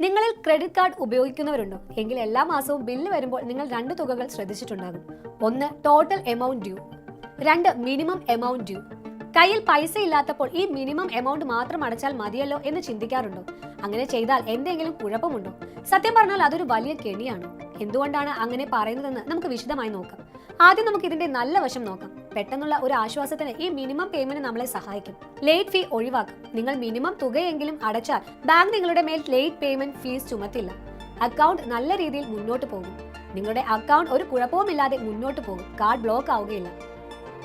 നിങ്ങളിൽ credit card ഉപയോഗിക്കുന്നവരുണ്ടോ? എങ്കിൽ എല്ലാ മാസവും ബില്ല് വരുമ്പോൾ നിങ്ങൾ രണ്ട് തുകകൾ ശ്രദ്ധിച്ചിട്ടുണ്ടാകും. ഒന്ന് ടോട്ടൽ എമൗണ്ട് ഡ്യൂ രണ്ട് മിനിമം എമൗണ്ട് ഡ്യൂ കയ്യിൽ പൈസ ഇല്ലാത്തപ്പോൾ ഈ മിനിമം എമൗണ്ട് മാത്രം അടച്ചാൽ മതിയല്ലോ എന്ന് ചിന്തിക്കാറുണ്ടോ? അങ്ങനെ ചെയ്താൽ എന്തെങ്കിലും കുഴപ്പമുണ്ടോ? സത്യം പറഞ്ഞാൽ അതൊരു വലിയ കെണിയാണ്. എന്തുകൊണ്ടാണ് അങ്ങനെ പറയുന്നതെന്ന് നമുക്ക് വിശദമായി നോക്കാം. ആദ്യം നമുക്ക് ഇതിന്റെ നല്ല വശം നോക്കാം. പെട്ടെന്നുള്ള ഒരു ആശ്വാസത്തിന് ഈ മിനിമം പേയ്മെന്റ് നമ്മളെ സഹായിക്കും. ലേറ്റ് ഫീ ഒഴിവാക്കും. നിങ്ങൾ മിനിമം തുകയെങ്കിലും അടച്ചാൽ ബാങ്ക് നിങ്ങളുടെ മേൽ ലേറ്റ് പേയ്മെന്റ് ഫീസ് ചുമത്തില്ല. അക്കൗണ്ട് നല്ല രീതിയിൽ മുന്നോട്ട് പോകും. നിങ്ങളുടെ അക്കൗണ്ട് ഒരു കുഴപ്പവുമില്ലാതെ മുന്നോട്ട് പോകും. കാർഡ് ബ്ലോക്ക് ആവുകയില്ല.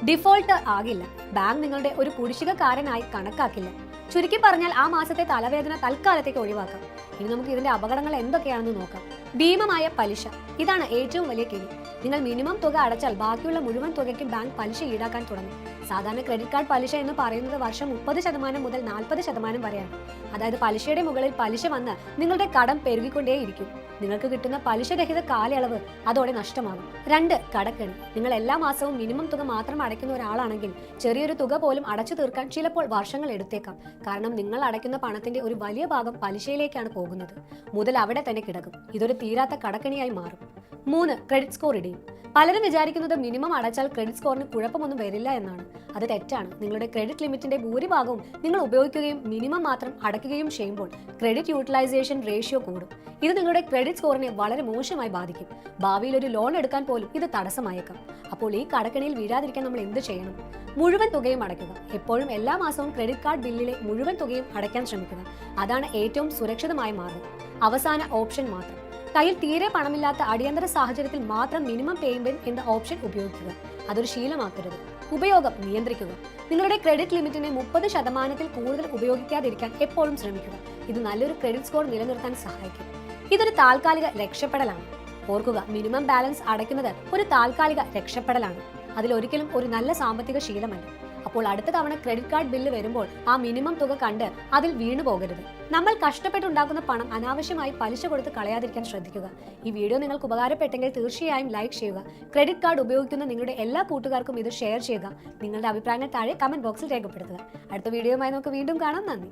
ഡിഫോൾട്ട് ആകില്ല. ബാങ്ക് നിങ്ങളുടെ ഒരു കുടിശ്ശികക്കാരനായി കണക്കാക്കില്ല. ചുരുക്കി പറഞ്ഞാൽ ആ മാസത്തെ തലവേദന തൽക്കാലത്തേക്ക് ഒഴിവാക്കാം. ഇനി നമുക്ക് ഇതിന്റെ അപകടങ്ങൾ എന്തൊക്കെയാണെന്ന് നോക്കാം. ഭീമമായ പലിശ. ഇതാണ് ഏറ്റവും വലിയ കെണി നിങ്ങൾ മിനിമം തുക അടച്ചാൽ ബാക്കിയുള്ള മുഴുവൻ തുകയ്ക്കും ബാങ്ക് പലിശ ഈടാക്കാൻ തുടങ്ങും. സാധാരണ ക്രെഡിറ്റ് കാർഡ് പലിശ എന്ന് പറയുന്നത് വർഷം മുപ്പത് ശതമാനം മുതൽ നാൽപ്പത് ശതമാനം വരെയാണ്. അതായത് പലിശയുടെ മുകളിൽ പലിശ വന്ന് നിങ്ങളുടെ കടം പെരുകിക്കൊണ്ടേയിരിക്കും. നിങ്ങൾക്ക് കിട്ടുന്ന പലിശരഹിത കാലയളവ് അതോടെ നഷ്ടമാകും. രണ്ട് കടക്കെണി. നിങ്ങൾ എല്ലാ മാസവും മിനിമം തുക മാത്രം അടയ്ക്കുന്ന ഒരാളാണെങ്കിൽ ചെറിയൊരു തുക പോലും അടച്ചു തീർക്കാൻ ചിലപ്പോൾ വർഷങ്ങൾ എടുത്തേക്കാം. കാരണം നിങ്ങൾ അടയ്ക്കുന്ന പണത്തിന്റെ ഒരു വലിയ ഭാഗം പലിശയിലേക്കാണ് പോകുന്നത്. മുതൽ അവിടെ തന്നെ കിടക്കും. ഇതൊരു തീരാത്ത കടക്കെണിയായി മാറും. മൂന്ന് ക്രെഡിറ്റ് സ്കോർ ഇടിയും പലരും വിചാരിക്കുന്നത് മിനിമം അടച്ചാൽ ക്രെഡിറ്റ് സ്കോറിന് കുഴപ്പമൊന്നും വരില്ല എന്നാണ്. അത് തെറ്റാണ്. നിങ്ങളുടെ ക്രെഡിറ്റ് ലിമിറ്റിന്റെ ഭൂരിഭാഗവും നിങ്ങൾ ഉപയോഗിക്കുകയും മിനിമം മാത്രം അടയ്ക്കുകയും ചെയ്യുമ്പോൾ ക്രെഡിറ്റ് യൂട്ടിലൈസേഷൻ റേഷ്യോ കൂടും. ഇത് നിങ്ങളുടെ ക്രെഡിറ്റ് സ്കോറിനെ വളരെ മോശമായി ബാധിക്കും. ഭാവിയിൽ ഒരു ലോൺ എടുക്കാൻ പോലും ഇത് തടസ്സമായേക്കാം. അപ്പോൾ ഈ കടക്കണിയിൽ വീഴാതിരിക്കാൻ നമ്മൾ എന്ത് ചെയ്യണം? മുഴുവൻ തുകയും അടയ്ക്കുക. എപ്പോഴും എല്ലാ മാസവും ക്രെഡിറ്റ് കാർഡ് ബില്ലിലെ മുഴുവൻ തുകയും അടയ്ക്കാൻ ശ്രമിക്കുക. അതാണ് ഏറ്റവും സുരക്ഷിതമായ മാർഗം. അവസാന ഓപ്ഷൻ മാത്രം. കയ്യിൽ തീരെ പണമില്ലാത്ത അടിയന്തര സാഹചര്യത്തിൽ മാത്രം മിനിമം പേയ്മെന്റ് എന്ന ഓപ്ഷൻ ഉപയോഗിക്കുക. അതൊരു ശീലമാക്കരുത്. ഉപയോഗം നിയന്ത്രിക്കുക. നിങ്ങളുടെ ക്രെഡിറ്റ് ലിമിറ്റിനെ മുപ്പത് ശതമാനത്തിൽ കൂടുതൽ ഉപയോഗിക്കാതിരിക്കാൻ എപ്പോഴും ശ്രമിക്കുക. ഇത് നല്ലൊരു ക്രെഡിറ്റ് സ്കോർ നിലനിർത്താൻ സഹായിക്കും. ഇതൊരു താൽക്കാലിക രക്ഷപ്പെടലാണ്. ഓർക്കുക മിനിമം ബാലൻസ് അടയ്ക്കുന്നത് ഒരു താൽക്കാലിക രക്ഷപ്പെടലാണ്. അതിലൊരിക്കലും ഒരു നല്ല സാമ്പത്തിക ശീലമല്ല. അപ്പോൾ അടുത്ത തവണ ക്രെഡിറ്റ് കാർഡ് ബില്ല് വരുമ്പോൾ ആ മിനിമം തുക കണ്ട് അതിൽ വീണു പോകരുത്. നമ്മൾ കഷ്ടപ്പെട്ടുണ്ടാക്കുന്ന പണം അനാവശ്യമായി പലിശ കൊടുത്ത് കളയാതിരിക്കാൻ ശ്രദ്ധിക്കുക. ഈ വീഡിയോ നിങ്ങൾക്ക് ഉപകാരപ്പെട്ടെങ്കിൽ തീർച്ചയായും ലൈക്ക് ചെയ്യുക. ക്രെഡിറ്റ് കാർഡ് ഉപയോഗിക്കുന്ന നിങ്ങളുടെ എല്ലാ കൂട്ടുകാർക്കും ഇത് ഷെയർ ചെയ്യുക. നിങ്ങളുടെ അഭിപ്രായങ്ങൾ താഴെ കമന്റ് ബോക്സിൽ രേഖപ്പെടുത്തുക. അടുത്ത വീഡിയോയുമായി നമുക്ക് വീണ്ടും കാണാം. നന്ദി.